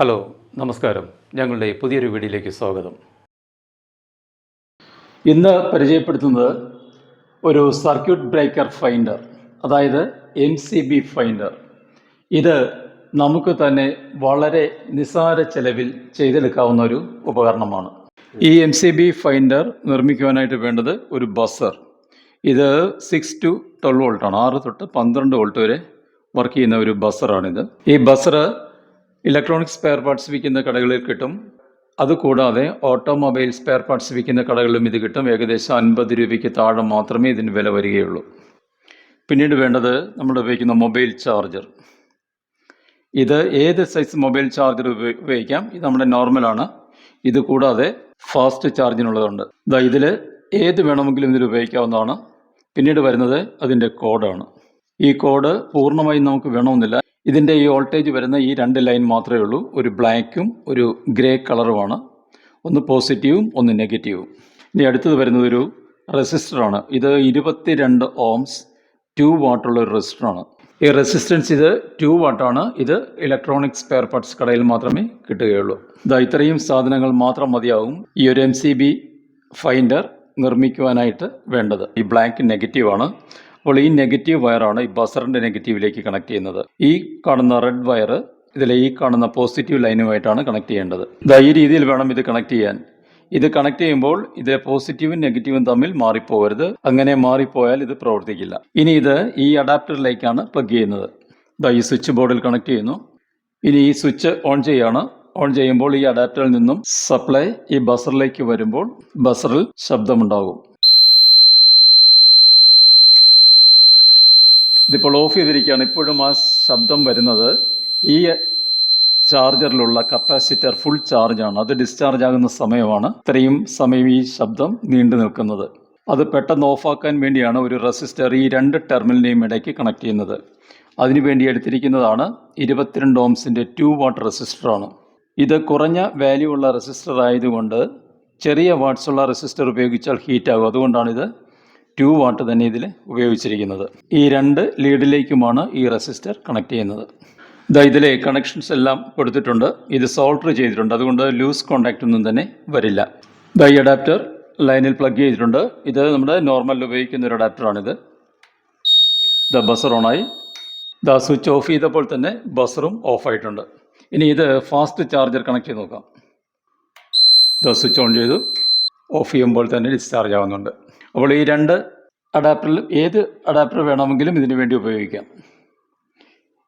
Hello നമസ്കാരം. ഞങ്ങളുടെ പുതിയൊരു വീഡിയോയിലേക്ക് സ്വാഗതം. ഇന്ന് പരിചയപ്പെടുത്തുന്നത് ഒരു സർക്യൂട്ട് ബ്രേക്കർ ഫൈൻഡർ അതായത് എം സി ബി ഫൈൻഡർ. ഇത് നമുക്ക് തന്നെ വളരെ നിസ്സാര ചെലവിൽ ചെയ്തെടുക്കാവുന്ന ഒരു ഉപകരണമാണ്. ഈ എം സി ബി ഫൈൻഡർ നിർമ്മിക്കുവാനായിട്ട് വേണ്ടത് ഒരു ബസർ. ഇത് സിക്സ് ടു ട്വൽവ് വോൾട്ടാണ് ആറ് തൊട്ട് പന്ത്രണ്ട് വോൾട്ട് വരെ വർക്ക് ചെയ്യുന്ന ഒരു ബസറാണിത്. ഈ ബസർ ഇലക്ട്രോണിക് സ്പെയർ പാർട്സ് വിൽക്കുന്ന കടകളിൽ കിട്ടും. അതുകൂടാതെ ഓട്ടോമൊബൈൽ സ്പെയർ പാർട്സ് വിൽക്കുന്ന കടകളിലും ഇത് കിട്ടും. ഏകദേശം അൻപത് രൂപയ്ക്ക് താഴെ മാത്രമേ ഇതിന് വില വരികയുള്ളൂ. പിന്നീട് വേണ്ടത് നമ്മൾ ഉപയോഗിക്കുന്ന മൊബൈൽ ചാർജർ. ഇത് ഏത് സൈസ് മൊബൈൽ ചാർജർ ഉപയോഗിക്കാം? ഇത് നമ്മുടെ നോർമലാണ് ഇത് കൂടാതെ ഫാസ്റ്റ് ചാർജിനുള്ളതുണ്ട്. ഇതാ ഇതിൽ ഏത് വേണമെങ്കിലും ഇതിൽ ഉപയോഗിക്കാവുന്നതാണ്. പിന്നീട് വരുന്നത് അതിന്റെ കോഡാണ് ഈ കോഡ് പൂർണമായും നമുക്ക് വേണമെന്നില്ല. ഇതിന്റെ ഈ വോൾട്ടേജ് വരുന്ന ഈ രണ്ട് ലൈൻ മാത്രമേ ഉള്ളൂ. ഒരു ബ്ലാക്കും ഒരു ഗ്രേ കളറുമാണ്. ഒന്ന് പോസിറ്റീവും ഒന്ന് നെഗറ്റീവും. ഇനി അടുത്തത് വരുന്നത് ഒരു റെസിസ്റ്ററാണ്. ഇത് ഇരുപത്തി രണ്ട് ഓംസ് ടു വാട്ടുള്ള ഒരു റെസിസ്റ്ററാണ്. ഈ റെസിസ്റ്റൻസ് ഇത് ടു വാട്ടാണ്. ഇത് ഇലക്ട്രോണിക് സ്പെയർ പാർട്സ് കടയിൽ മാത്രമേ കിട്ടുകയുള്ളൂ. ഇതാ ഇത്രയും സാധനങ്ങൾ മാത്രം മതിയാവും ഈ ഒരു എം സി ബി ഫൈൻഡർ നിർമ്മിക്കുവാനായിട്ട് വേണ്ടത്. ഈ ബ്ലാക്ക് നെഗറ്റീവാണ്. അപ്പോൾ ഈ നെഗറ്റീവ് വയറാണ് ഈ ബസറിന്റെ നെഗറ്റീവിലേക്ക് കണക്ട് ചെയ്യുന്നത്. ഈ കാണുന്ന റെഡ് വയർ ഇതിലെ ഈ കാണുന്ന പോസിറ്റീവ് ലൈനുമായിട്ടാണ് കണക്ട് ചെയ്യേണ്ടത്. ഈ രീതിയിൽ വേണം ഇത് കണക്ട് ചെയ്യാൻ. ഇത് കണക്ട് ചെയ്യുമ്പോൾ ഇതിലെ പോസിറ്റീവും നെഗറ്റീവും തമ്മിൽ മാറിപ്പോകരുത്. അങ്ങനെ മാറിപ്പോയാൽ ഇത് പ്രവർത്തിക്കില്ല. ഇനി ഇത് ഈ അഡാപ്റ്ററിലേക്കാണ് പ്ലഗ് ചെയ്യുന്നത്. ഇതാ ഈ സ്വിച്ച് ബോർഡിൽ കണക്ട് ചെയ്യുന്നു. ഇനി ഈ സ്വിച്ച് ഓൺ ചെയ്യാണ്. ഓൺ ചെയ്യുമ്പോൾ ഈ അഡാപ്റ്ററിൽ നിന്നും സപ്ലൈ ഈ ബസറിലേക്ക് വരുമ്പോൾ ബസറിൽ ശബ്ദമുണ്ടാകും. ഇതിപ്പോൾ ഓഫ് ചെയ്തിരിക്കുകയാണ്. ഇപ്പോഴും ആ ശബ്ദം വരുന്നത് ഈ ചാർജറിലുള്ള കപ്പാസിറ്റർ ഫുൾ ചാർജാണ്. അത് ഡിസ്ചാർജ് ആകുന്ന സമയമാണ്. ഇത്രയും സമയം ഈ ശബ്ദം നീണ്ടു നിൽക്കുന്നത്. അത് പെട്ടെന്ന് ഓഫാക്കാൻ വേണ്ടിയാണ് ഒരു റെസിസ്റ്റർ ഈ രണ്ട് ടെർമിനലിനെയും ഇടയ്ക്ക് കണക്ട് ചെയ്യുന്നത്. അതിനുവേണ്ടി എടുത്തിരിക്കുന്നതാണ് ഇരുപത്തിരണ്ട് ഓംസിന്റെ ടു വാട്ട് റെസിസ്റ്ററാണ്. ഇത് കുറഞ്ഞ വാല്യൂ ഉള്ള റെസിസ്റ്റർ ആയതുകൊണ്ട് ചെറിയ വാട്ട്സ് ഉള്ള റെസിസ്റ്റർ ഉപയോഗിച്ചാൽ ഹീറ്റ് ആകും. അതുകൊണ്ടാണിത് ടു വാട്ട് തന്നെ ഇതിൽ ഉപയോഗിച്ചിരിക്കുന്നത്. ഈ രണ്ട് ലീഡിലേക്കുമാണ് ഈ റെസിസ്റ്റർ കണക്ട് ചെയ്യുന്നത്. ഇതാ ഇതിലെ കണക്ഷൻസ് എല്ലാം കൊടുത്തിട്ടുണ്ട്. ഇത് സോൾട്ടർ ചെയ്തിട്ടുണ്ട്. അതുകൊണ്ട് ലൂസ് കോണ്ടാക്റ്റ് ഒന്നും തന്നെ വരില്ല. ഇതാ ഈ അഡാപ്റ്റർ ലൈനിൽ പ്ലഗ് ചെയ്തിട്ടുണ്ട്. ഇത് നമ്മുടെ നോർമൽ ഉപയോഗിക്കുന്ന ഒരു അഡാപ്റ്ററാണിത്. ദ ബസർ ഓണായി. ദ സ്വിച്ച് ഓഫ് ചെയ്തപ്പോൾ തന്നെ ബസറും ഓഫായിട്ടുണ്ട് ഇനി ഇത് ഫാസ്റ്റ് ചാർജർ കണക്ട് ചെയ്ത് നോക്കാം. ദ സ്വിച്ച് ഓൺ ചെയ്തു. ഓഫ് ചെയ്യുമ്പോൾ തന്നെ ഡിസ്ചാർജ് ആവുന്നുണ്ട്. അപ്പോൾ ഈ രണ്ട് അഡാപ്റ്ററിൽ ഏത് അഡാപ്റ്റർ വേണമെങ്കിലും ഇതിനു വേണ്ടി ഉപയോഗിക്കാം.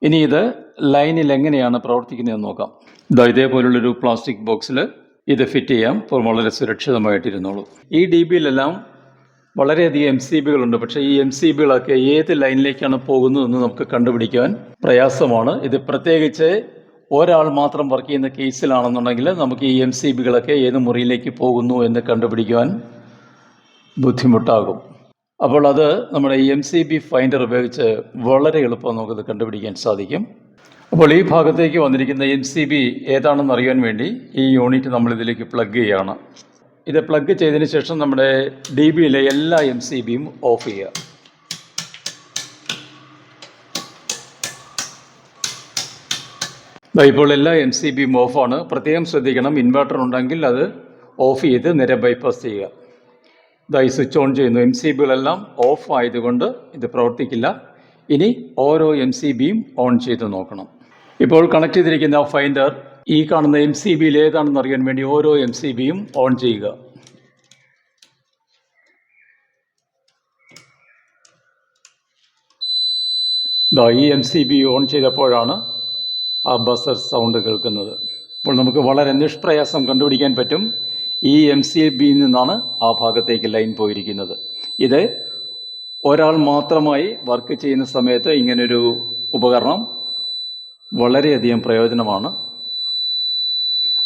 ഇനി ഇത് ലൈനിൽ എങ്ങനെയാണ് പ്രവർത്തിക്കുന്നതെന്ന് നോക്കാം. ഇതാ ഇതേപോലുള്ളൊരു പ്ലാസ്റ്റിക് ബോക്സിൽ ഇത് ഫിറ്റ് ചെയ്യാം. അപ്പോൾ വളരെ സുരക്ഷിതമായിട്ടിരുന്നോളൂ. ഈ ഡി ബിയിലെല്ലാം വളരെയധികം എം സി ബികളുണ്ട് പക്ഷേ ഈ എം സി ബികളൊക്കെ ഏത് ലൈനിലേക്കാണ് പോകുന്നതെന്ന് നമുക്ക് കണ്ടുപിടിക്കാൻ പ്രയാസമാണ്. ഇത് പ്രത്യേകിച്ച് ഒരാൾ മാത്രം വർക്ക് ചെയ്യുന്ന കേസിലാണെന്നുണ്ടെങ്കിൽ നമുക്ക് ഈ എം സി ബികളൊക്കെ ഏത് മുറിയിലേക്ക് പോകുന്നു എന്ന് കണ്ടുപിടിക്കുവാൻ ബുദ്ധിമുട്ടാകും. അപ്പോൾ അത് നമ്മുടെ എം സി ബി ഫൈൻഡർ ഉപയോഗിച്ച് വളരെ എളുപ്പം നമുക്കത് കണ്ടുപിടിക്കാൻ സാധിക്കും. അപ്പോൾ ഈ ഭാഗത്തേക്ക് വന്നിരിക്കുന്ന എം സി ബി ഏതാണെന്ന് അറിയാൻ വേണ്ടി ഈ യൂണിറ്റ് നമ്മൾ ഇതിലേക്ക് പ്ലഗ് ചെയ്യുകയാണ്. ഇത് പ്ലഗ് ചെയ്തതിന് ശേഷം നമ്മുടെ ഡി ബിയിലെ എല്ലാ എം സി ബിയും ഓഫ് ചെയ്യുക. ഇപ്പോൾ എല്ലാ എം സി ബിയും ഓഫാണ് പ്രത്യേകം ശ്രദ്ധിക്കണം ഇൻവെർട്ടർ ഉണ്ടെങ്കിൽ അത് ഓഫ് ചെയ്ത് നേരെ ബൈപ്പാസ് ചെയ്യുക. ഇതായി സ്വിച്ച് ഓൺ ചെയ്യുന്നു. എം സി ബികളെല്ലാം ഓഫ് ആയതുകൊണ്ട് ഇത് പ്രവർത്തിക്കില്ല. ഇനി ഓരോ എം സി ബിയും ഓൺ ചെയ്ത് നോക്കണം. ഇപ്പോൾ കണക്ട് ചെയ്തിരിക്കുന്ന ഫൈൻഡർ ഈ കാണുന്ന എം സി ബിയിൽ ഏതാണെന്ന് അറിയാൻ വേണ്ടി ഓരോ എം സി ബിയും ഓൺ ചെയ്യുക. ഇതാ ഈ എം സി ബി ഓൺ ചെയ്തപ്പോഴാണ് ആ ബസർ സൗണ്ട് കേൾക്കുന്നത്. അപ്പോൾ നമുക്ക് വളരെ നിഷ്പ്രയാസം കണ്ടുപിടിക്കാൻ പറ്റും. ഈ എം സി എ ബിയിൽ നിന്നാണ് ആ ഭാഗത്തേക്ക് ലൈൻ പോയിരിക്കുന്നത്. ഇത് ഒരാൾ മാത്രമായി വർക്ക് ചെയ്യുന്ന സമയത്ത് ഇങ്ങനൊരു ഉപകരണം വളരെയധികം പ്രയോജനമാണ്.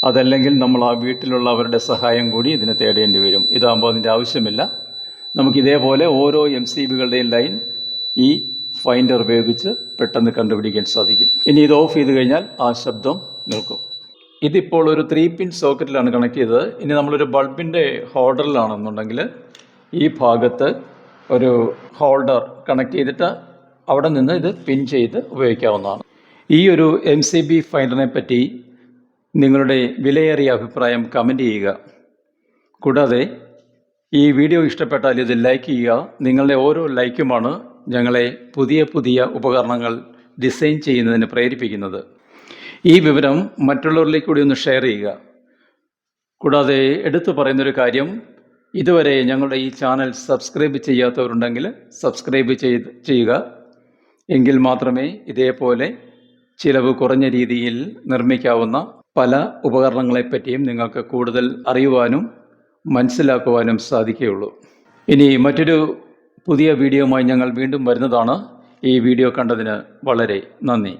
അതല്ലെങ്കിൽ നമ്മൾ ആ വീട്ടിലുള്ളവരുടെ സഹായം കൂടി ഇതിനെ തേടേണ്ടി വരും. ഇതാകുമ്പോൾ അതിന്റെ ആവശ്യമില്ല. നമുക്ക് ഇതേപോലെ ഓരോ എം സി ബികളുടെയും ലൈൻ ഈ ഫൈൻഡർ ഉപയോഗിച്ച് പെട്ടെന്ന് കണ്ടുപിടിക്കാൻ സാധിക്കും. ഇനി ഇത് ഓഫ് ചെയ്ത് കഴിഞ്ഞാൽ ആ ശബ്ദം നിൽക്കും. ഇതിപ്പോൾ ഒരു ത്രീ പിൻ സോക്കറ്റിലാണ് കണക്ട് ചെയ്തത്. ഇനി നമ്മളൊരു ബൾബിന്റെ ഹോൾഡറിലാണെന്നുണ്ടെങ്കിൽ ഈ ഭാഗത്ത് ഒരു ഹോൾഡർ കണക്ട് ചെയ്തിട്ട് അവിടെ നിന്ന് ഇത് പിൻ ചെയ്ത് ഉപയോഗിക്കാവുന്നതാണ്. ഈ ഒരു എം സി ബി ഫൈൻഡറിനെ പറ്റി നിങ്ങളുടെ വിലയേറിയ അഭിപ്രായം കമന്റ് ചെയ്യുക. കൂടാതെ ഈ വീഡിയോ ഇഷ്ടപ്പെട്ടാൽ ഇത് ലൈക്ക് ചെയ്യുക. നിങ്ങളുടെ ഓരോ ലൈക്കുമാണ് ഞങ്ങളെ പുതിയ പുതിയ ഉപകരണങ്ങൾ ഡിസൈൻ ചെയ്യുന്നതിന് പ്രേരിപ്പിക്കുന്നത്. ഈ വിവരം മറ്റുള്ളവരിലേക്ക് കൂടി ഒന്ന് ഷെയർ ചെയ്യുക. കൂടാതെ എടുത്തു പറയുന്നൊരു കാര്യം ഇതുവരെ ഞങ്ങളുടെ ഈ ചാനൽ സബ്സ്ക്രൈബ് ചെയ്യാത്തവരുണ്ടെങ്കിൽ സബ്സ്ക്രൈബ് ചെയ്ത് ചെയ്യുക. എങ്കിൽ മാത്രമേ ഇതേപോലെ ചിലവ് കുറഞ്ഞ രീതിയിൽ നിർമ്മിക്കാവുന്ന പല ഉപകരണങ്ങളെപ്പറ്റിയും നിങ്ങൾക്ക് കൂടുതൽ അറിയുവാനും മനസ്സിലാക്കുവാനും സാധിക്കുകയുള്ളൂ. ഇനി മറ്റൊരു പുതിയ വീഡിയോയുമായി ഞങ്ങൾ വീണ്ടും വരുന്നതാണ്. ഈ വീഡിയോ കണ്ടതിന് വളരെ നന്ദി.